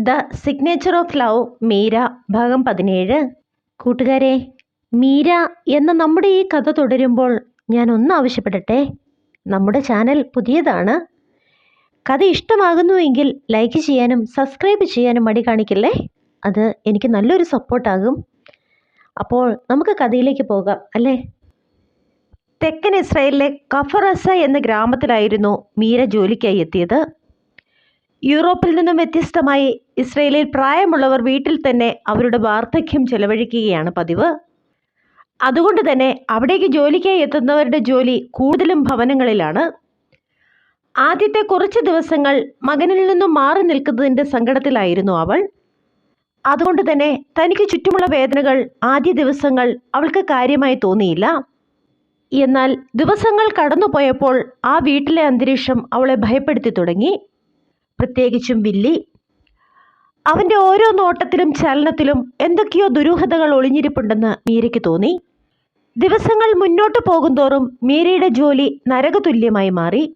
The signature of love Meera ഭാഗം പതിനേഴ്. കൂട്ടുകാരെ മീര എന്ന നമ്മുടെ ഈ കഥ തുടരുമ്പോൾ ഞാൻ ഒന്ന് ആവശ്യപ്പെടട്ടെ. നമ്മുടെ ചാനൽ പുതിയതാണ്. കഥ ഇഷ്ടമാകുന്നുവെങ്കിൽ ലൈക്ക് ചെയ്യാനും സബ്സ്ക്രൈബ് ചെയ്യാനും മടി കാണിക്കില്ലേ? അത് എനിക്ക് നല്ലൊരു സപ്പോർട്ടാകും. അപ്പോൾ നമുക്ക് കഥയിലേക്ക് പോകാം അല്ലേ? തെക്കൻ ഇസ്രായേലിലെ കഫറസ എന്ന ഗ്രാമത്തിലായിരുന്നു മീര ജോലിക്കായി എത്തിയത്. യൂറോപ്പിൽ നിന്നും വ്യത്യസ്തമായി ഇസ്രയേലിൽ പ്രായമുള്ളവർ വീട്ടിൽ തന്നെ അവരുടെ വാർദ്ധക്യം ചെലവഴിക്കുകയാണ് പതിവ്. അതുകൊണ്ട് തന്നെ അവിടേക്ക് ജോലിക്കായി എത്തുന്നവരുടെ ജോലി കൂടുതലും ഭവനങ്ങളിലാണ്. ആദ്യത്തെ കുറച്ച് ദിവസങ്ങൾ മകനിൽ നിന്നും മാറി നിൽക്കുന്നതിന്റെ സങ്കടത്തിലായിരുന്നു അവൾ. അതുകൊണ്ട് തന്നെ തനിക്ക് ചുറ്റുമുള്ള വേദനകൾ ആദ്യ ദിവസങ്ങൾ അവൾക്ക് കാര്യമായി തോന്നിയില്ല. എന്നാൽ ദിവസങ്ങൾ കടന്നുപോയപ്പോൾ ആ വീട്ടിലെ അന്തരീക്ഷം അവളെ ഭയപ്പെടുത്തി തുടങ്ങി. പ്രത്യേകിച്ചും വില്ലി. അവന്റെ ഓരോ നോട്ടത്തിലും ചലനത്തിലും എന്തൊക്കെയോ ദുരൂഹതകൾ ഒളിഞ്ഞിരിപ്പുണ്ടെന്ന് മീരയ്ക്ക് തോന്നി. ദിവസങ്ങൾ മുന്നോട്ട് പോകുന്തോറും മീരയുടെ ജോലി നരകതുല്യമായി മാറി.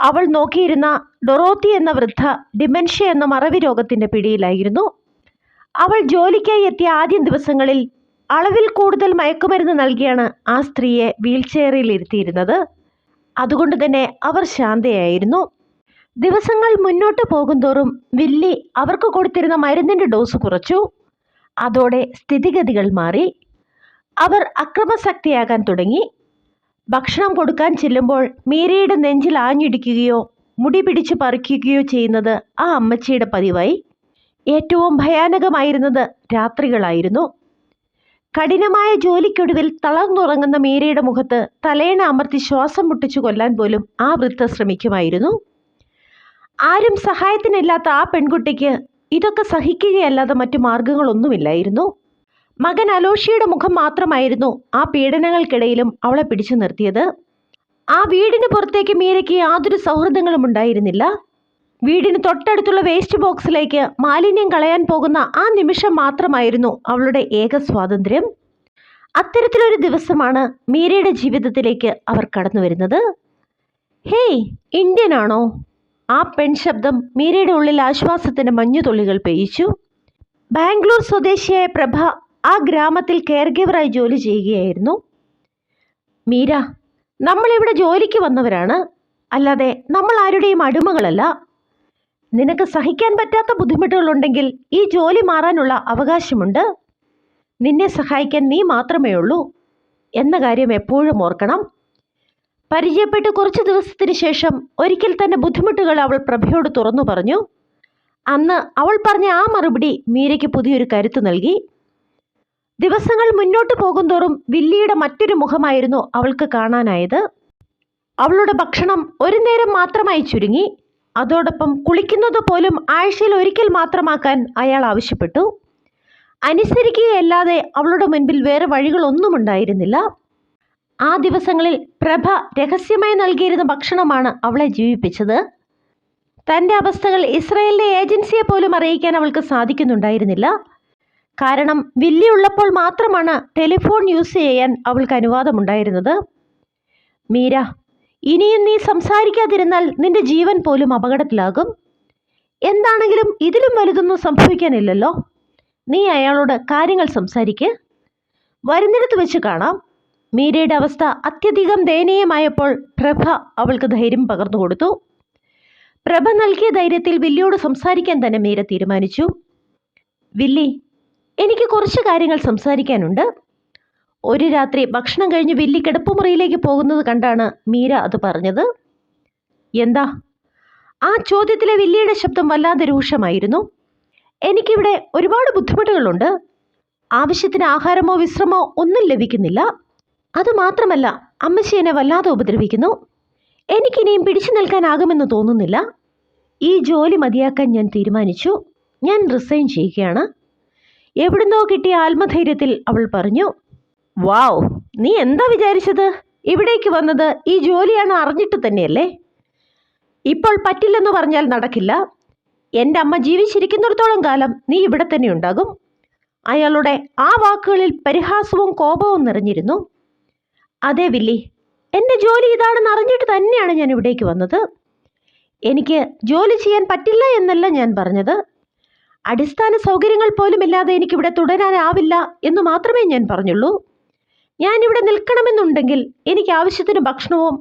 അവൾ നോക്കിയിരുന്ന ഡൊറോത്തി എന്ന വൃദ്ധ ഡിമെൻഷ്യ എന്ന മറവി രോഗത്തിന്റെ പിടിയിലായിരുന്നു. അവൾ ജോലിക്കായി എത്തിയ ആദ്യ ദിവസങ്ങളിൽ അളവിൽ കൂടുതൽ മയക്കുമരുന്ന് നൽകിയാണ് ആ സ്ത്രീയെ വീൽചെയറിൽ ഇരുത്തിയിരുന്നത്. അതുകൊണ്ട് തന്നെ അവർ ശാന്തയായിരുന്നു. ദിവസങ്ങൾ മുന്നോട്ട് പോകുന്തോറും വില്ലി അവർക്ക് കൊടുത്തിരുന്ന മരുന്നിന്റെ ഡോസ് കുറച്ചു. അതോടെ സ്ഥിതിഗതികൾ മാറി. അവർ അക്രമശക്തിയാകാൻ തുടങ്ങി. ഭക്ഷണം കൊടുക്കാൻ ചെല്ലുമ്പോൾ മീരയുടെ നെഞ്ചിൽ ആഞ്ഞിടിക്കുകയോ മുടി പിടിച്ച് പറിക്കുകയോ ചെയ്യുന്നത് ആ അമ്മച്ചിയുടെ പതിവായി. ഏറ്റവും ഭയാനകമായിരുന്നത് രാത്രികളായിരുന്നു. കഠിനമായ ജോലിക്കൊടുവിൽ തളർന്നുറങ്ങുന്ന മീരയുടെ മുഖത്ത് തലേണ അമർത്തി ശ്വാസം മുട്ടിച്ചു കൊല്ലാൻ പോലും ആ വൃദ്ധ ശ്രമിക്കുമായിരുന്നു. ആരും സഹായത്തിനില്ലാത്ത ആ പെൺകുട്ടിക്ക് ഇതൊക്കെ സഹിക്കുകയല്ലാതെ മറ്റു മാർഗങ്ങളൊന്നുമില്ലായിരുന്നു. മകൻ അലോഷിയുടെ മുഖം മാത്രമായിരുന്നു ആ പീഡനങ്ങൾക്കിടയിലും അവളെ പിടിച്ചു നിർത്തിയത്. ആ വീടിന് പുറത്തേക്ക് മീരയ്ക്ക് യാതൊരു സൗഹൃദങ്ങളും ഉണ്ടായിരുന്നില്ല. വീടിന് തൊട്ടടുത്തുള്ള വേസ്റ്റ് ബോക്സിലേക്ക് മാലിന്യം കളയാൻ പോകുന്ന ആ നിമിഷം മാത്രമായിരുന്നു അവളുടെ ഏക സ്വാതന്ത്ര്യം. അത്തരത്തിലൊരു ദിവസമാണ് മീരയുടെ ജീവിതത്തിലേക്ക് അവർ കടന്നു വരുന്നത് ഹേയ് ഇന്ത്യൻ ആണോ? ആ പെൺ ശബ്ദം മീരയുടെ ഉള്ളിൽ ആശ്വാസത്തിന്റെ മഞ്ഞുതുള്ളികൾ പെയ്ച്ചു ബാംഗ്ലൂർ സ്വദേശിയായ പ്രഭ ആ ഗ്രാമത്തിൽ കെയർ ഗിവറായി ജോലി ചെയ്യുകയായിരുന്നു. മീര നമ്മളിവിടെ ജോലിക്ക് വന്നവരാണ്. അല്ലാതെ നമ്മൾ ആരുടെയും അടിമകളല്ല. നിനക്ക് സഹിക്കാൻ പറ്റാത്ത ബുദ്ധിമുട്ടുകളുണ്ടെങ്കിൽ ഈ ജോലി മാറാനുള്ള അവകാശമുണ്ട്. നിന്നെ സഹായിക്കാൻ നീ മാത്രമേ ഉള്ളൂ എന്ന കാര്യം എപ്പോഴും ഓർക്കണം. പരിചയപ്പെട്ട് കുറച്ച് ദിവസത്തിന് ശേഷം ഒരിക്കൽ തന്നെ ബുദ്ധിമുട്ടുകൾ അവൾ പ്രഭയോട് തുറന്നു പറഞ്ഞു. അന്ന് അവൾ പറഞ്ഞ ആ മറുപടി മീരയ്ക്ക് പുതിയൊരു കരുത്ത് നൽകി. ദിവസങ്ങൾ മുന്നോട്ട് പോകുന്തോറും വില്ലിയുടെ മറ്റൊരു മുഖമായിരുന്നു അവൾക്ക് കാണാനായത്. അവളുടെ ഭക്ഷണം ഒരു നേരം മാത്രമായി ചുരുങ്ങി. അതോടൊപ്പം കുളിക്കുന്നത് പോലും ആഴ്ചയിൽ ഒരിക്കൽ മാത്രമാക്കാൻ അയാൾ ആവശ്യപ്പെട്ടു. അനുസരിക്കുകയല്ലാതെ അവളുടെ മുൻപിൽ വേറെ വഴികളൊന്നും ഉണ്ടായിരുന്നില്ല. ആ ദിവസങ്ങളിൽ പ്രഭ രഹസ്യമായി നൽകിയിരുന്ന ഭക്ഷണമാണ് അവളെ ജീവിപ്പിച്ചത്. തന്റെ അവസ്ഥകൾ ഇസ്രയേലിലെ ഏജൻസിയെ പോലും അറിയിക്കാൻ അവൾക്ക് സാധിക്കുന്നുണ്ടായിരുന്നില്ല. കാരണം വില്ലി ഉള്ളപ്പോൾ മാത്രമാണ് ടെലിഫോൺ യൂസ് ചെയ്യാൻ അവൾക്ക് അനുവാദമുണ്ടായിരുന്നത്. മീര ഇനിയും നീ സംസാരിക്കാതിരുന്നാൽ നിന്റെ ജീവൻ പോലും അപകടത്തിലാകും. എന്താണെങ്കിലും ഇതിലും വലുതൊന്നും സംഭവിക്കാനില്ലല്ലോ. നീ അയാളോട് കാര്യങ്ങൾ സംസാരിക്ക്. വരുന്നിടത്ത് വെച്ച് കാണാം. മീരയുടെ അവസ്ഥ അത്യധികം ദയനീയമായപ്പോൾ പ്രഭ അവൾക്ക് ധൈര്യം പകർന്നു കൊടുത്തു. പ്രഭ നൽകിയ ധൈര്യത്തിൽ വില്ലിയോട് സംസാരിക്കാൻ തന്നെ മീര തീരുമാനിച്ചു. വില്ലി എനിക്ക് കുറച്ച് കാര്യങ്ങൾ സംസാരിക്കാനുണ്ട്. ഒരു രാത്രി ഭക്ഷണം കഴിഞ്ഞ് വില്ലി കിടപ്പുമുറിയിലേക്ക് പോകുന്നത് കണ്ടാണ് മീര അത് പറഞ്ഞത്. എന്താ? ആ ചോദ്യത്തിലെ വില്ലിയുടെ ശബ്ദം വല്ലാതെ രൂക്ഷമായിരുന്നു. എനിക്കിവിടെ ഒരുപാട് ബുദ്ധിമുട്ടുകളുണ്ട്. ആവശ്യത്തിന് ആഹാരമോ വിശ്രമോ ഒന്നും ലഭിക്കുന്നില്ല. അതുമാത്രമല്ല അമ്മച്ചി എന്നെ വല്ലാതെ ഉപദ്രവിക്കുന്നു. എനിക്കിനിയും പിടിച്ചു നിൽക്കാനാകുമെന്ന് തോന്നുന്നില്ല. ഈ ജോലി മതിയാക്കാൻ ഞാൻ തീരുമാനിച്ചു. ഞാൻ റിസൈൻ ചെയ്യുകയാണ്. എവിടുന്നോ കിട്ടിയ ആത്മധൈര്യത്തിൽ അവൾ പറഞ്ഞു വാവ് നീ എന്താ വിചാരിച്ചത്? ഇവിടേക്ക് വന്നത് ഈ ജോലിയാണ് അറിഞ്ഞിട്ട് തന്നെയല്ലേ? ഇപ്പോൾ പറ്റില്ലെന്ന് പറഞ്ഞാൽ നടക്കില്ല. എന്റെ അമ്മ ജീവിച്ചിരിക്കുന്നിടത്തോളം കാലം നീ ഇവിടെ തന്നെ ഉണ്ടാകും. അയാളുടെ ആ വാക്കുകളിൽ പരിഹാസവും കോപവും നിറഞ്ഞിരുന്നു. അതെ വില്ലി എന്റെ ജോലി ഇതാണെന്ന് അറിഞ്ഞിട്ട് തന്നെയാണ് ഞാൻ ഇവിടേക്ക് വന്നത്. എനിക്ക് ജോലി ചെയ്യാൻ പറ്റില്ല എന്നല്ല ഞാൻ പറഞ്ഞത്. അടിസ്ഥാന സൗകര്യങ്ങൾ പോലും ഇല്ലാതെ എനിക്കിവിടെ തുടരാനാവില്ല എന്ന് മാത്രമേ ഞാൻ പറഞ്ഞുള്ളൂ. ഞാനിവിടെ നിൽക്കണമെന്നുണ്ടെങ്കിൽ എനിക്ക് ആവശ്യത്തിന് ഭക്ഷണവും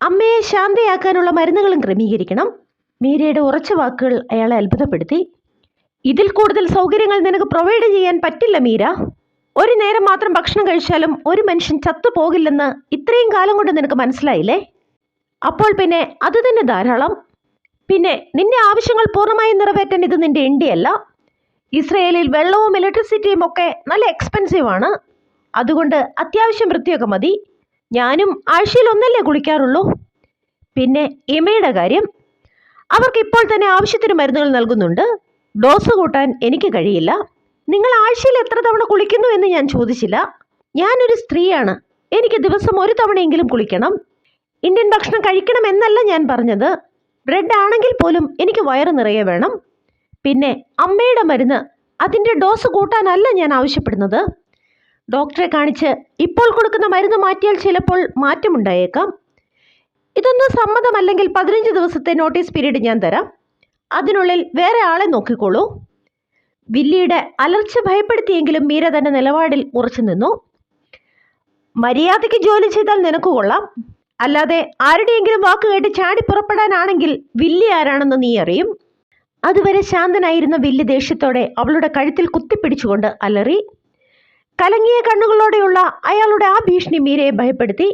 അമ്മയെ ശാന്തയാക്കാനുള്ള മരുന്നുകളും ക്രമീകരിക്കണം. മീരയുടെ ഉറച്ച വാക്കുകൾ അയാളെ അത്ഭുതപ്പെടുത്തി. ഇതിൽ കൂടുതൽ സൗകര്യങ്ങൾ നിനക്ക് പ്രൊവൈഡ് ചെയ്യാൻ പറ്റില്ല മീര. ഒരു നേരം മാത്രം ഭക്ഷണം കഴിച്ചാലും ഒരു മനുഷ്യൻ ചത്തുപോകില്ലെന്ന് ഇത്രയും കാലം കൊണ്ട് നിനക്ക് മനസ്സിലായില്ലേ? അപ്പോൾ പിന്നെ അത് തന്നെ ധാരാളം. പിന്നെ നിന്റെ ആവശ്യങ്ങൾ പൂർണമായും നിറവേറ്റാൻ ഇത് നിന്റെ ഇന്ത്യയല്ല ഇസ്രയേലിൽ വെള്ളവും ഇലക്ട്രിസിറ്റിയും ഒക്കെ നല്ല എക്സ്പെൻസീവ് ആണ്. അതുകൊണ്ട് അത്യാവശ്യം വൃത്തിയൊക്കെ മതി. ഞാനും ആഴ്ചയിൽ ഒന്നല്ലേ കുളിക്കാറുള്ളൂ. പിന്നെ ഇമയുടെ കാര്യം. അവർക്ക് ഇപ്പോൾ തന്നെ ആവശ്യത്തിന് മരുന്നുകൾ നൽകുന്നുണ്ട്. ഡോസ് കൂട്ടാൻ എനിക്ക് കഴിയില്ല. നിങ്ങൾ ആഴ്ചയിൽ എത്ര തവണ കുളിക്കുന്നു എന്ന് ഞാൻ ചോദിച്ചില്ല. ഞാനൊരു സ്ത്രീയാണ്. എനിക്ക് ദിവസം ഒരു തവണയെങ്കിലും കുളിക്കണം. ഇന്ത്യൻ ഭക്ഷണം കഴിക്കണം എന്നല്ല ഞാൻ പറഞ്ഞത്. ബ്രെഡ് ആണെങ്കിൽ പോലും എനിക്ക് വയറ് നിറയെ വേണം. പിന്നെ അമ്മയുടെ മരുന്ന് അതിന്റെ ഡോസ് കൂട്ടാനല്ല ഞാൻ ആവശ്യപ്പെടുന്നത്. ഡോക്ടറെ കാണിച്ച് ഇപ്പോൾ കൊടുക്കുന്ന മരുന്ന് മാറ്റിയാൽ ചിലപ്പോൾ മാറ്റമുണ്ടായേക്കാം. ഇതൊന്നും സമ്മതമല്ലെങ്കിൽ പതിനഞ്ച് ദിവസത്തെ നോട്ടീസ് പീരീഡ് ഞാൻ തരാം. അതിനുള്ളിൽ വേറെ ആളെ നോക്കിക്കോളൂ. വില്ലിയുടെ അലർച്ച ഭയപ്പെടുത്തിയെങ്കിലും മീര തന്റെ നിലപാടിൽ ഉറച്ചു നിന്നു. മര്യാദയ്ക്ക് ജോലി ചെയ്താൽ നിനക്ക് കൊള്ളാം. അല്ലാതെ ആരുടെയെങ്കിലും വാക്ക് കേട്ട് ചാടി പുറപ്പെടാനാണെങ്കിൽ വില്ലി ആരാണെന്ന് നീ അറിയും. അതുവരെ ശാന്തനായിരുന്ന വില്ലി ദേഷ്യത്തോടെ അവളുടെ കഴുത്തിൽ കുത്തിപ്പിടിച്ചുകൊണ്ട് അലറി. കലങ്ങിയ കണ്ണുകളോടെയുള്ള അയാളുടെ ആ ഭീഷണി മീരയെ ഭയപ്പെടുത്തി.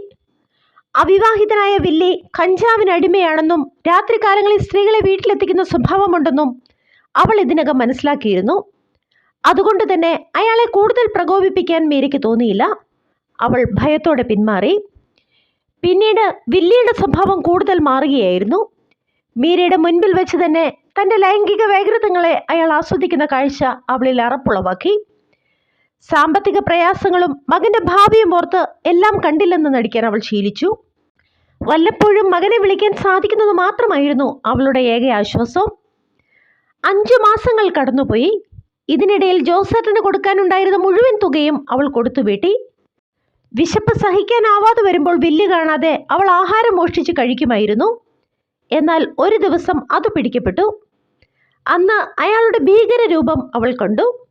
അവിവാഹിതനായ വില്ലി കഞ്ചാവിന് അടിമയാണെന്നും രാത്രികാലങ്ങളിൽ സ്ത്രീകളെ വീട്ടിലെത്തിക്കുന്ന സ്വഭാവമുണ്ടെന്നും അവൾ ഇതിനകം മനസ്സിലാക്കിയിരുന്നു. അതുകൊണ്ട് തന്നെ അയാളെ കൂടുതൽ പ്രകോപിപ്പിക്കാൻ മേരിക്ക് തോന്നിയില്ല. അവൾ ഭയത്തോടെ പിന്മാറി. പിന്നീട് വില്ലിയുടെ സ്വഭാവം കൂടുതൽ മാറുകയായിരുന്നു. മീരയുടെ മുൻപിൽ വെച്ച് തന്നെ തന്റെ ലൈംഗിക വൈകൃതങ്ങളെ അയാൾ ആസ്വദിക്കുന്ന കാഴ്ച അവളിൽ അറപ്പുളവാക്കി. സാമ്പത്തിക പ്രയാസങ്ങളും മകന്റെ ഭാവിയും ഓർത്ത് എല്ലാം കണ്ടില്ലെന്ന് നടിക്കാൻ അവൾ ശീലിച്ചു. വല്ലപ്പോഴും മകനെ വിളിക്കാൻ സാധിക്കുന്നത് മാത്രമായിരുന്നു അവളുടെ ഏക ആശ്വാസം. അഞ്ചു മാസങ്ങൾ കടന്നുപോയി. ഇതിനിടയിൽ ജോസേട്ടന് കൊടുക്കാനുണ്ടായിരുന്ന മുഴുവൻ തുകയും അവൾ കൊടുത്തു വീട്ടി. വിശപ്പ് സഹിക്കാനാവാതെ വരുമ്പോൾ ബില്ല് കാണാതെ അവൾ ആഹാരം മോഷ്ടിച്ച് കഴിക്കുമായിരുന്നു. എന്നാൽ ഒരു ദിവസം അത് പിടിക്കപ്പെട്ടു. അന്ന് അയാളുടെ ഭീകര രൂപം അവൾ കണ്ടു.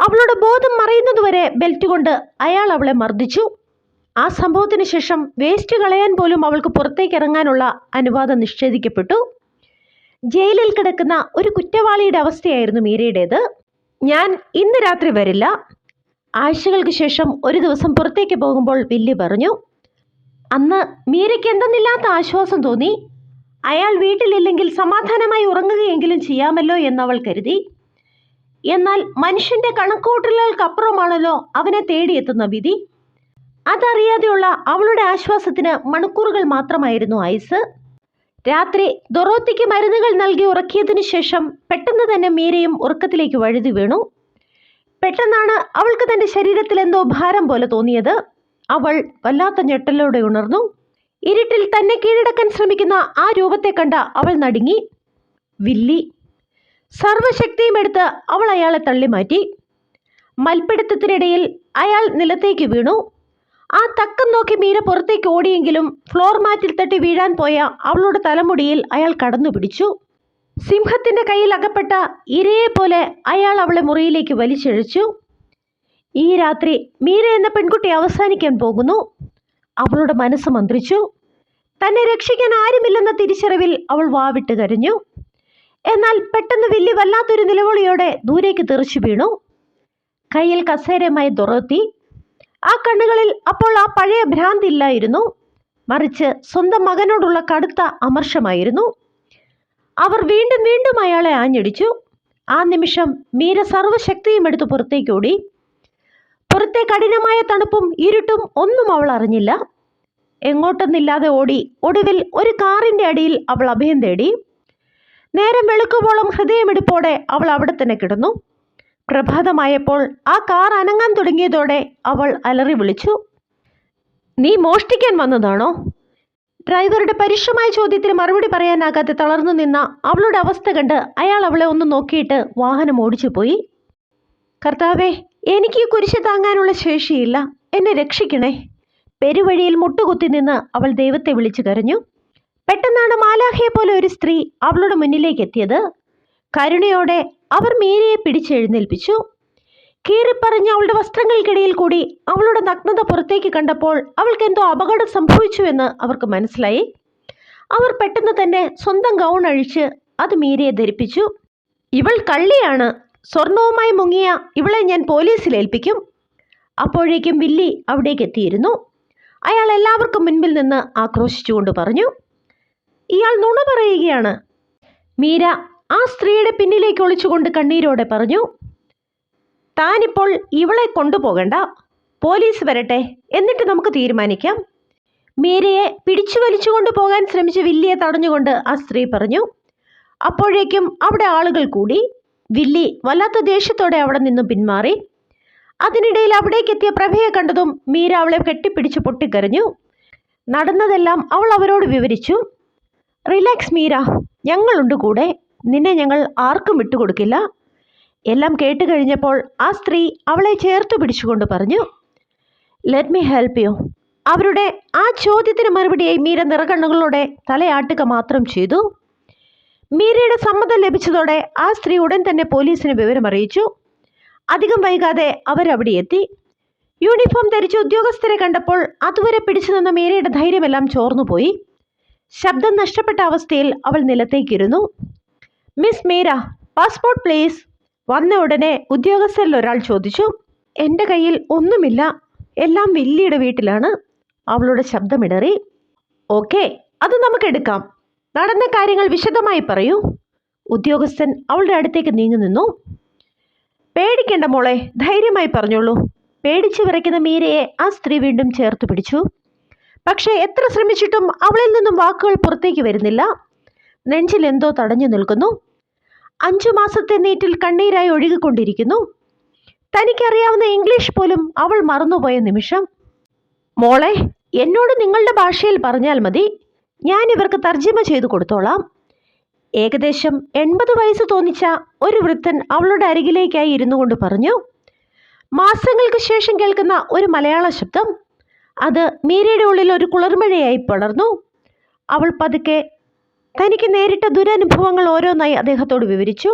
അവളുടെ ബോധം മറയുന്നതുവരെ ബെൽറ്റ് കൊണ്ട് അയാൾ അവളെ മർദ്ദിച്ചു. ആ സംഭവത്തിന് ശേഷം വേസ്റ്റ് കളയാൻ പോലും അവൾക്ക് പുറത്തേക്ക് ഇറങ്ങാനുള്ള അനുവാദം നിഷേധിക്കപ്പെട്ടു. ജയിലിൽ കിടക്കുന്ന ഒരു കുറ്റവാളിയുടെ അവസ്ഥയായിരുന്നു മീരയുടേത്. ഞാൻ ഇന്ന് രാത്രി വരില്ല. ആഴ്ചകൾക്ക് ശേഷം ഒരു ദിവസം പുറത്തേക്ക് പോകുമ്പോൾ വില്ലി പറഞ്ഞു അന്ന് മീരയ്ക്ക് എന്തെന്നില്ലാത്ത ആശ്വാസം തോന്നി. അയാൾ വീട്ടിലില്ലെങ്കിൽ സമാധാനമായി ഉറങ്ങുകയെങ്കിലും ചെയ്യാമല്ലോ എന്നവൾ കരുതി. എന്നാൽ മനുഷ്യന്റെ കണക്കൂട്ടലുകൾക്കപ്പുറമാണല്ലോ അവനെ തേടിയെത്തുന്ന വിധി. അതറിയാതെയുള്ള അവളുടെ ആശ്വാസത്തിന് മണിക്കൂറുകൾ മാത്രമായിരുന്നു ആയുസ്. രാത്രി ദൊറോത്തിക്ക് മരുന്നുകൾ നൽകി ഉറക്കിയതിനു ശേഷം പെട്ടെന്ന് തന്നെ മീരയും ഉറക്കത്തിലേക്ക് വഴുതി വീണു. പെട്ടെന്നാണ് അവൾക്ക് തന്റെ ശരീരത്തിൽ എന്തോ ഭാരം പോലെ തോന്നിയത്. അവൾ വല്ലാത്ത ഞെട്ടലോടെ ഉണർന്നു. ഇരുട്ടിൽ തന്നെ കീഴടക്കാൻ ശ്രമിക്കുന്ന ആ രൂപത്തെ കണ്ട അവൾ നടുങ്ങി. വില്ലി. സർവശക്തിയും എടുത്ത് അവൾ അയാളെ തള്ളിമാറ്റി. മൽപ്പിടുത്തത്തിനിടയിൽ അയാൾ നിലത്തേക്ക് വീണു. ആ തക്കം നോക്കി മീര പുറത്തേക്ക് ഓടിയെങ്കിലും ഫ്ലോർ മാറ്റിൽ തട്ടി വീഴാൻ പോയ അവളുടെ തലമുടിയിൽ അയാൾ കടന്നു പിടിച്ചു. സിംഹത്തിന്റെ കയ്യിൽ അകപ്പെട്ട ഇരയെ പോലെ അയാൾ അവളെ മുറിയിലേക്ക് വലിച്ചിഴച്ചു. ഈ രാത്രി മീര എന്ന പെൺകുട്ടി അവസാനിക്കാൻ പോകുന്നു. അവളുടെ മനസ്സ് മന്ത്രിച്ചു. തന്നെ രക്ഷിക്കാൻ ആരുമില്ലെന്ന തിരിച്ചറിവിൽ അവൾ വാവിട്ട് കരഞ്ഞു. എന്നാൽ പെട്ടെന്ന് വില്ലി വല്ലാത്തൊരു നിലവിളിയോടെ ദൂരേക്ക് തെറിച്ചു വീണു. കയ്യിൽ കസേരമായി ദുറത്തി. ആ കണ്ണുകളിൽ അപ്പോൾ ആ പഴയ ഭ്രാന്തില്ലായിരുന്നു മറിച്ച് സ്വന്തം മകനോടുള്ള കടുത്ത അമർഷമായിരുന്നു. അവർ വീണ്ടും വീണ്ടും അയാളെ ആഞ്ഞടിച്ചു. ആ നിമിഷം മീര സർവശക്തിയും എടുത്ത് പുറത്തേക്കോടി പുറത്തെ കഠിനമായ തണുപ്പും ഇരുട്ടും ഒന്നും അവൾ അറിഞ്ഞില്ല. എങ്ങോട്ടെന്നില്ലാതെ ഓടി ഒടുവിൽ ഒരു കാറിന്റെ അടിയിൽ അവൾ അഭയം തേടി. നേരം വെളുക്കുവോളം ഹൃദയമെടുപ്പോടെ അവൾ അവിടെ തന്നെ കിടന്നു. പ്രഭാതമായപ്പോൾ ആ കാർ അനങ്ങാൻ തുടങ്ങിയതോടെ അവൾ അലറി വിളിച്ചു നീ മോഷ്ടിക്കാൻ വന്നതാണോ? ഡ്രൈവറുടെ പരുഷമായ ചോദ്യത്തിന് മറുപടി പറയാനാകാതെ തളർന്നു നിന്ന അവളുടെ അവസ്ഥ കണ്ട് അയാൾ അവളെ ഒന്ന് നോക്കിയിട്ട് വാഹനം ഓടിച്ചു പോയി കർത്താവേ എനിക്ക് ഈ കുരിശ് താങ്ങാനുള്ള ശേഷിയില്ല. എന്നെ രക്ഷിക്കണേ. പെരുവഴിയിൽ മുട്ടുകുത്തി നിന്ന് അവൾ ദൈവത്തെ വിളിച്ചു കരഞ്ഞു. പെട്ടെന്നാണ് മാലാഹയെ പോലെ ഒരു സ്ത്രീ അവളുടെ മുന്നിലേക്ക് എത്തിയത്. കരുണയോടെ അവർ മീരയെ പിടിച്ചെഴുന്നേൽപ്പിച്ചു കീറിപ്പറഞ്ഞ അവളുടെ വസ്ത്രങ്ങൾക്കിടയിൽ കൂടി അവളുടെ നഗ്നത പുറത്തേക്ക് കണ്ടപ്പോൾ അവൾക്ക് എന്തോ അപകടം സംഭവിച്ചുവെന്ന് അവർക്ക് മനസ്സിലായി. അവർ പെട്ടെന്ന് തന്നെ സ്വന്തം ഗൗൺ അഴിച്ച് അത് മീരയെ ധരിപ്പിച്ചു. ഇവൾ കള്ളിയാണ്. സ്വർണവുമായി മുങ്ങിയ ഇവളെ ഞാൻ പോലീസിൽ ഏൽപ്പിക്കും. അപ്പോഴേക്കും വില്ലി അവിടേക്ക് എത്തിയിരുന്നു. അയാൾ എല്ലാവർക്കും മുൻപിൽ നിന്ന് ആക്രോശിച്ചുകൊണ്ട് പറഞ്ഞു ഇയാൾ നുണ പറയുകയാണ്. മീര ആ സ്ത്രീയുടെ പിന്നിലേക്ക് ഒളിച്ചുകൊണ്ട് കണ്ണീരോടെ പറഞ്ഞു താനിപ്പോൾ ഇവളെ കൊണ്ടുപോകണ്ട. പോലീസ് വരട്ടെ. എന്നിട്ട് നമുക്ക് തീരുമാനിക്കാം. മീരയെ പിടിച്ചു വലിച്ചുകൊണ്ട് പോകാൻ ശ്രമിച്ച വില്ലിയെ തടഞ്ഞുകൊണ്ട് ആ സ്ത്രീ പറഞ്ഞു അപ്പോഴേക്കും അവിടെ ആളുകൾ കൂടി. വില്ലി വല്ലാത്ത ദേഷ്യത്തോടെ അവിടെ നിന്നും പിന്മാറി. അതിനിടയിൽ അവിടേക്കെത്തിയ പ്രഭയെ കണ്ടതും മീര അവളെ കെട്ടിപ്പിടിച്ച് പൊട്ടിക്കരഞ്ഞു. നടന്നതെല്ലാം അവൾ അവരോട് വിവരിച്ചു. റിലാക്സ് മീര ഞങ്ങളുണ്ട് കൂടെ. നിന്നെ ഞങ്ങൾ ആർക്കും വിട്ടുകൊടുക്കില്ല. എല്ലാം കേട്ട് കഴിഞ്ഞപ്പോൾ ആ സ്ത്രീ അവളെ ചേർത്ത് പിടിച്ചുകൊണ്ട് പറഞ്ഞു ലെറ്റ് മീ ഹെൽപ്പ് യു അവരുടെ ആ ചോദ്യത്തിന് മറുപടിയായി മീര നിറകണ്ണുകളോടെ തലയാട്ടുക മാത്രം ചെയ്തു. മീരയുടെ സമ്മതം ലഭിച്ചതോടെ ആ സ്ത്രീ ഉടൻ തന്നെ പോലീസിന് വിവരം അറിയിച്ചു. അധികം വൈകാതെ അവരവിടെ എത്തി. യൂണിഫോം ധരിച്ച ഉദ്യോഗസ്ഥരെ കണ്ടപ്പോൾ അതുവരെ പിടിച്ചു നിന്ന മീരയുടെ ധൈര്യമെല്ലാം ചോർന്നുപോയി. ശബ്ദം നഷ്ടപ്പെട്ട അവസ്ഥയിൽ അവൾ നിലത്തേക്കിരുന്നു. മിസ് മീര പാസ്പോർട്ട് പ്ലീസ് വന്ന ഉടനെ ഉദ്യോഗസ്ഥരിൽ ഒരാൾ ചോദിച്ചു എന്റെ കയ്യിൽ ഒന്നുമില്ല എല്ലാം വില്ലിയുടെ വീട്ടിലാണ്. അവളുടെ ശബ്ദമിടറി ഓക്കെ അത് നമുക്കെടുക്കാം നടന്ന കാര്യങ്ങൾ വിശദമായി പറയൂ. ഉദ്യോഗസ്ഥൻ അവളുടെ അടുത്തേക്ക് നീങ്ങി നിന്നു. പേടിക്കേണ്ട മോളെ ധൈര്യമായി പറഞ്ഞോളൂ. പേടിച്ചു വിറയ്ക്കുന്ന മീരയെ ആ സ്ത്രീ വീണ്ടും ചേർത്ത് പിടിച്ചു. പക്ഷേ എത്ര ശ്രമിച്ചിട്ടും അവളിൽ നിന്നും വാക്കുകൾ പുറത്തേക്ക് വരുന്നില്ല. നെഞ്ചിൽ എന്തോ തടഞ്ഞു നിൽക്കുന്നു. അഞ്ചു മാസത്തെ നീറ്റിൽ കണ്ണീരായി ഒഴുകിക്കൊണ്ടിരിക്കുന്നു. തനിക്കറിയാവുന്ന ഇംഗ്ലീഷ് പോലും അവൾ മറന്നുപോയ നിമിഷം. മോളെ എന്നോട് നിങ്ങളുടെ ഭാഷയിൽ പറഞ്ഞാൽ മതി. ഞാൻ ഇവർക്ക് തർജമ ചെയ്തു കൊടുത്തോളാം. ഏകദേശം എൺപത് വയസ്സ് തോന്നിച്ച ഒരു വൃദ്ധൻ അവളുടെ അരികിലേക്കായി ഇരുന്നു കൊണ്ട് പറഞ്ഞു മാസങ്ങൾക്ക് ശേഷം കേൾക്കുന്ന ഒരു മലയാള ശബ്ദം. അത് മീരയുടെ ഉള്ളിൽ ഒരു കുളിർമഴയായി പടർന്നു അവൾ പതുക്കെ തനിക്ക് നേരിട്ട ദുരനുഭവങ്ങൾ ഓരോന്നായി അദ്ദേഹത്തോട് വിവരിച്ചു.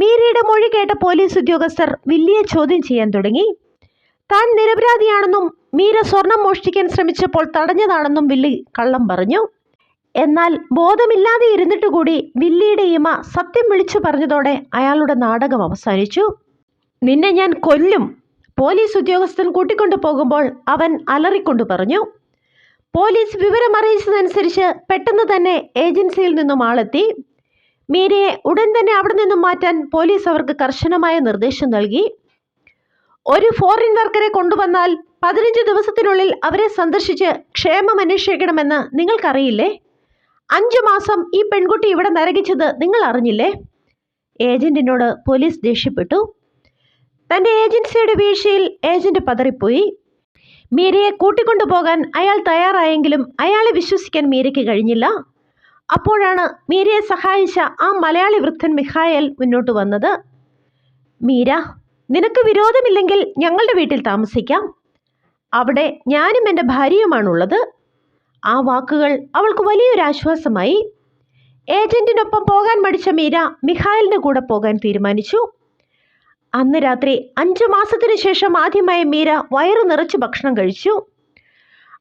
മീരയുടെ മൊഴി കേട്ട പോലീസ് ഉദ്യോഗസ്ഥർ വില്ലിയെ ചോദ്യം ചെയ്യാൻ തുടങ്ങി. താൻ നിരപരാധിയാണെന്നും മീര സ്വർണം മോഷ്ടിക്കാൻ ശ്രമിച്ചപ്പോൾ തടഞ്ഞതാണെന്നും വില്ലി കള്ളം പറഞ്ഞു. എന്നാൽ ബോധമില്ലാതെ ഇരുന്നിട്ട് കൂടി വില്ലിയുടെ ഇമ സത്യം വിളിച്ചു പറഞ്ഞതോടെ അയാളുടെ നാടകം അവസാനിച്ചു. നിന്നെ ഞാൻ കൊല്ലും പോലീസ് ഉദ്യോഗസ്ഥൻ കൂട്ടിക്കൊണ്ടു പോകുമ്പോൾ അവൻ അലറിക്കൊണ്ട് പറഞ്ഞു. പോലീസ് വിവരം അറിയിച്ചതനുസരിച്ച് പെട്ടെന്ന് തന്നെ ഏജൻസിയിൽ നിന്നും ആളെത്തി. മീരയെ ഉടൻ തന്നെ അവിടെ നിന്നും മാറ്റാൻ പോലീസ് അവർക്ക് കർശനമായ നിർദ്ദേശം നൽകി. ഒരു ഫോറിൻ വർക്കറെ കൊണ്ടുവന്നാൽ പതിനഞ്ച് ദിവസത്തിനുള്ളിൽ അവരെ സന്ദർശിച്ച് ക്ഷേമം അന്വേഷിക്കണമെന്ന് നിങ്ങൾക്കറിയില്ലേ? അഞ്ചു മാസം ഈ പെൺകുട്ടി ഇവിടെ നരകിച്ചത് നിങ്ങൾ അറിഞ്ഞില്ലേ? ഏജന്റിനോട് പോലീസ് ദേഷ്യപ്പെട്ടു. തന്റെ ഏജൻസിയുടെ വീഴ്ചയിൽ ഏജന്റ് പതറിപ്പോയി. മീരയെ കൂട്ടിക്കൊണ്ടു പോകാൻ അയാൾ തയ്യാറായെങ്കിലും അയാളെ വിശ്വസിക്കാൻ മീരയ്ക്ക് കഴിഞ്ഞില്ല. അപ്പോഴാണ് മീരയെ സഹായിച്ച ആ മലയാളി വൃദ്ധൻ മിഹായൽ മുന്നോട്ട് വന്നത്. മീര നിനക്ക് വിരോധമില്ലെങ്കിൽ ഞങ്ങളുടെ വീട്ടിൽ താമസിക്കാം. അവിടെ ഞാനും എന്റെ ഭാര്യയുമാണുള്ളത്. ആ വാക്കുകൾ അവൾക്ക് വലിയൊരു ആശ്വാസമായി. ഏജന്റിനൊപ്പം പോകാൻ മടിച്ച മീര മിഖായലിന്റെ കൂടെ പോകാൻ തീരുമാനിച്ചു. അന്ന് രാത്രി അഞ്ചു മാസത്തിനു ശേഷം ആദ്യമായി മീര വയറു നിറച്ച് ഭക്ഷണം കഴിച്ചു.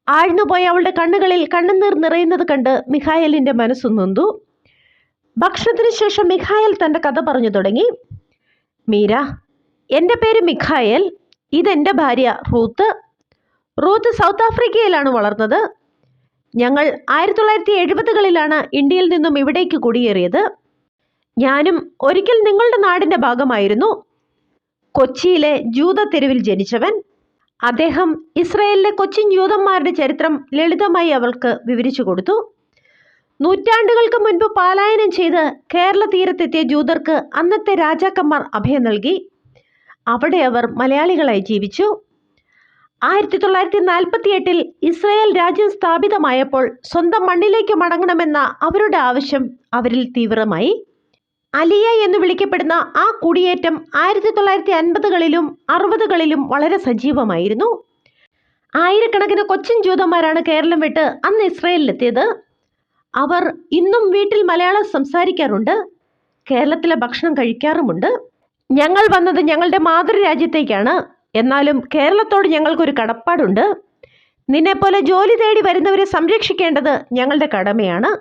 ആഴ്ന്നുപോയ അവളുടെ കണ്ണുകളിൽ കണ്ണുനീർ നിറയുന്നത് കണ്ട് മിഖായലിന്റെ മനസ്സു നൊന്തു. ഭക്ഷണത്തിന് ശേഷം മിഖായൽ തന്റെ കഥ പറഞ്ഞു തുടങ്ങി. മീര എന്റെ പേര് മിഖായൽ. ഇതെന്റെ ഭാര്യ റൂത്ത്. റൂത്ത് സൗത്ത് ആഫ്രിക്കയിലാണ് വളർന്നത്. ഞങ്ങൾ ആയിരത്തി തൊള്ളായിരത്തി എഴുപതുകളിലാണ് ഇന്ത്യയിൽ നിന്നും ഇവിടേക്ക് കുടിയേറിയത്. ഞാനും ഒരിക്കൽ നിങ്ങളുടെ നാടിന്റെ ഭാഗമായിരുന്നു. കൊച്ചിയിലെ ജൂത തെരുവിൽ ജനിച്ചവൻ അദ്ദേഹം ഇസ്രയേലിലെ കൊച്ചിൻ ജൂതന്മാരുടെ ചരിത്രം ലളിതമായി അവൾക്ക് വിവരിച്ചു കൊടുത്തു. നൂറ്റാണ്ടുകൾക്ക് മുൻപ് പാലായനം ചെയ്ത് കേരള തീരത്തെത്തിയ ജൂതർക്ക് അന്നത്തെ രാജാക്കന്മാർ അഭയം നൽകി. അവിടെ അവർ മലയാളികളായി ജീവിച്ചു. ആയിരത്തി തൊള്ളായിരത്തി നാൽപ്പത്തി എട്ടിൽ ഇസ്രയേൽ രാജ്യം സ്ഥാപിതമായപ്പോൾ സ്വന്തം മണ്ണിലേക്ക് മടങ്ങണമെന്ന അവരുടെ ആവശ്യം അവരിൽ തീവ്രമായി. അലിയ എന്ന് വിളിക്കപ്പെടുന്ന ആ കുടിയേറ്റം ആയിരത്തി തൊള്ളായിരത്തി അൻപതുകളിലും അറുപതുകളിലും വളരെ സജീവമായിരുന്നു. ആയിരക്കണക്കിന് കൊച്ചിൻ ജൂതന്മാരാണ് കേരളം വിട്ട് അന്ന് ഇസ്രയേലിലെത്തിയത്. അവർ ഇന്നും വീട്ടിൽ മലയാളം സംസാരിക്കാറുണ്ട്. കേരളത്തിലെ ഭക്ഷണം കഴിക്കാറുമുണ്ട്. ഞങ്ങൾ വന്നത് ഞങ്ങളുടെ മാതൃരാജ്യത്തേക്കാണ് എന്നാലും കേരളത്തോട് ഞങ്ങൾക്കൊരു കടപ്പാടുണ്ട്. നിന്നെപ്പോലെ ജോലി തേടി വരുന്നവരെ സംരക്ഷിക്കേണ്ടത് ഞങ്ങളുടെ കടമയാണ്.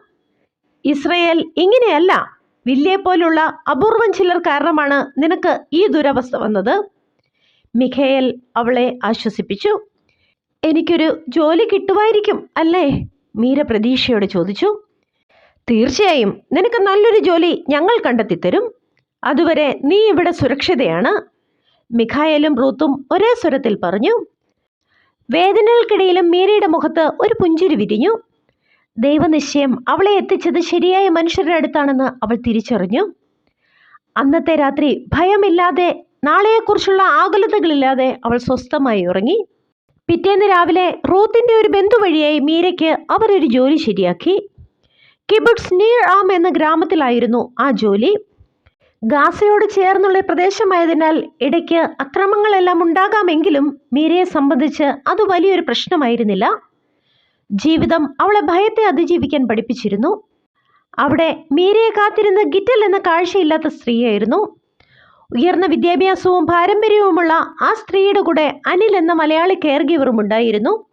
ഇസ്രയേൽ ഇങ്ങനെയല്ല. വില്ലിയെ പോലുള്ള അപൂർവം ചിലർ കാരണമാണ് നിനക്ക് ഈ ദുരവസ്ഥ വന്നത്. മിഖേൽ അവളെ ആശ്വസിപ്പിച്ചു. എനിക്കൊരു ജോലി കിട്ടുമായിരിക്കും അല്ലേ? മീര പ്രതീക്ഷയോടെ ചോദിച്ചു. തീർച്ചയായും നിനക്ക് നല്ലൊരു ജോലി ഞങ്ങൾ കണ്ടെത്തിത്തരും അതുവരെ നീ ഇവിടെ സുരക്ഷിതയാണ്. മിഖായലും റൂത്തും ഒരേ സ്വരത്തിൽ പറഞ്ഞു. വേദനകൾക്കിടയിലും മീരയുടെ മുഖത്ത് ഒരു പുഞ്ചിരി വിരിഞ്ഞു. ദൈവനിശ്ചയം അവളെ എത്തിച്ചത് ശരിയായ മനുഷ്യരുടെ അടുത്താണെന്ന് അവൾ തിരിച്ചറിഞ്ഞു. അന്നത്തെ രാത്രി ഭയമില്ലാതെ നാളെയെക്കുറിച്ചുള്ള ആകുലതകളില്ലാതെ അവൾ സ്വസ്ഥമായി ഉറങ്ങി. പിറ്റേന്ന് രാവിലെ റൂത്തിന്റെ ഒരു ബന്ധു വഴിയായി മീരയ്ക്ക് അവർ ഒരു ജോലി ശരിയാക്കി. കിബുട്സ് നിയർ ആം എന്ന ഗ്രാമത്തിലായിരുന്നു ആ ജോലി. ഗാസയോട് ചേർന്നുള്ള പ്രദേശമായതിനാൽ ഇടയ്ക്ക് അക്രമങ്ങളെല്ലാം ഉണ്ടാകാമെങ്കിലും മീരയെ സംബന്ധിച്ച് അത് വലിയൊരു പ്രശ്നമായിരുന്നില്ല. ജീവിതം അവളെ ഭയത്തെ അതിജീവിക്കാൻ പഠിപ്പിച്ചിരുന്നു. അവിടെ മീരയെ കാത്തിരുന്ന ഗിറ്റൽ എന്ന കാഴ്ചയില്ലാത്ത സ്ത്രീയായിരുന്നു. ഉയർന്ന വിദ്യാഭ്യാസവും പാരമ്പര്യവുമുള്ള ആ സ്ത്രീയുടെ കൂടെ അനിൽ എന്ന മലയാളി കെയർ ഗിവറും ഉണ്ടായിരുന്നു.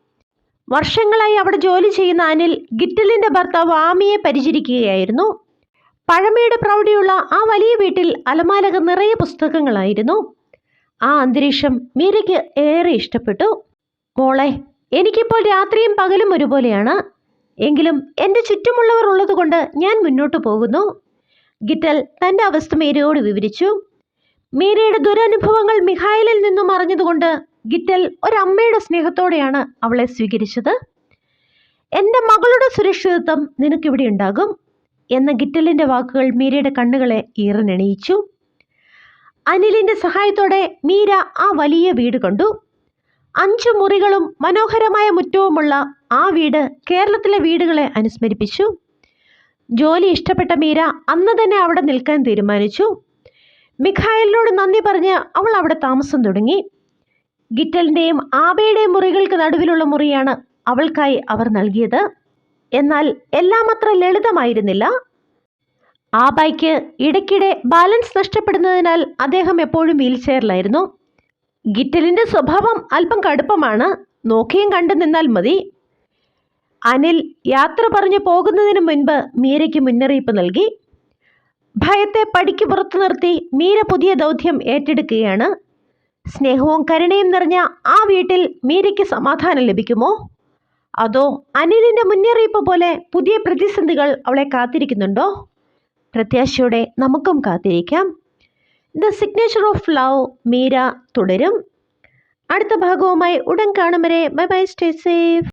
വർഷങ്ങളായി അവിടെ ജോലി ചെയ്യുന്ന അനിൽ ഗിറ്റലിന്റെ ഭർത്താവ് ആമിയെ പരിചരിക്കുകയായിരുന്നു. പഴമയുടെ പ്രൗഢിയുള്ള ആ വലിയ വീട്ടിൽ അലമാലക നിറയെ പുസ്തകങ്ങളായിരുന്നു. ആ അന്തരീക്ഷം മീരയ്ക്ക് ഏറെ ഇഷ്ടപ്പെട്ടു. മോളെ എനിക്കിപ്പോൾ രാത്രിയും പകലും ഒരുപോലെയാണ്. എങ്കിലും എന്റെ ചുറ്റുമുള്ളവർ ഉള്ളതുകൊണ്ട് ഞാൻ മുന്നോട്ട് പോകുന്നു. ഗിറ്റൽ തന്റെ അവസ്ഥ മേരിയോട് വിവരിച്ചു. മേരിയുടെ ദുരനുഭവങ്ങൾ മിഹായലിൽ നിന്നും അറിഞ്ഞതുകൊണ്ട് ഗിറ്റൽ ഒരമ്മയുടെ സ്നേഹത്തോടെയാണ് അവളെ സ്വീകരിച്ചത്. എന്റെ മകളുടെ സുരക്ഷിതത്വം നിനക്കിവിടെ ഉണ്ടാകും എന്ന ഗിറ്റലിന്റെ വാക്കുകൾ മീരയുടെ കണ്ണുകളെ ഈറനണിയിച്ചു അനിലിന്റെ സഹായത്തോടെ മീര ആ വലിയ വീട് കണ്ടു. അഞ്ചു മുറികളും മനോഹരമായ മുറ്റവുമുള്ള ആ വീട് കേരളത്തിലെ വീടുകളെ അനുസ്മരിപ്പിച്ചു. ജോലി ഇഷ്ടപ്പെട്ട മീര അന്ന് തന്നെ അവിടെ നിൽക്കാൻ തീരുമാനിച്ചു. മിഖായലിനോട് നന്ദി പറഞ്ഞ് അവൾ അവിടെ താമസം തുടങ്ങി. ഗിറ്റലിന്റെയും ആബയുടെയും മുറികൾക്ക് നടുവിലുള്ള മുറിയാണ് അവൾക്കായി അവർ നൽകിയത്. എന്നാൽ എല്ലാം അത്ര ലളിതമായിരുന്നില്ല. ആബായ്ക്ക് ഇടയ്ക്കിടെ ബാലൻസ് നഷ്ടപ്പെടുന്നതിനാൽ അദ്ദേഹം എപ്പോഴും വീൽ ഗിറ്റലിന്റെ സ്വഭാവം അല്പം കടുപ്പമാണ്. നോക്കിയും കണ്ടു നിന്നാൽ മതി. അനിൽ യാത്ര പറഞ്ഞു പോകുന്നതിന് മുൻപ് മീരയ്ക്ക് മുന്നറിയിപ്പ് നൽകി. ഭയത്തെ പടിക്ക് പുറത്തു നിർത്തി മീര പുതിയ ദൗത്യം ഏറ്റെടുക്കുകയാണ്. സ്നേഹവും കരുണയും നിറഞ്ഞ ആ വീട്ടിൽ മീരയ്ക്ക് സമാധാനം ലഭിക്കുമോ? അതോ അനിലിന്റെ മുന്നറിയിപ്പ് പോലെ പുതിയ പ്രതിസന്ധികൾ അവളെ കാത്തിരിക്കുന്നുണ്ടോ? പ്രത്യാശയോടെ നമുക്കും കാത്തിരിക്കാം. The signature of love Meera തുടരും. അടുത്ത ഭാഗവുമായി ഉടൻ കാണും വരെ. Bye bye stay safe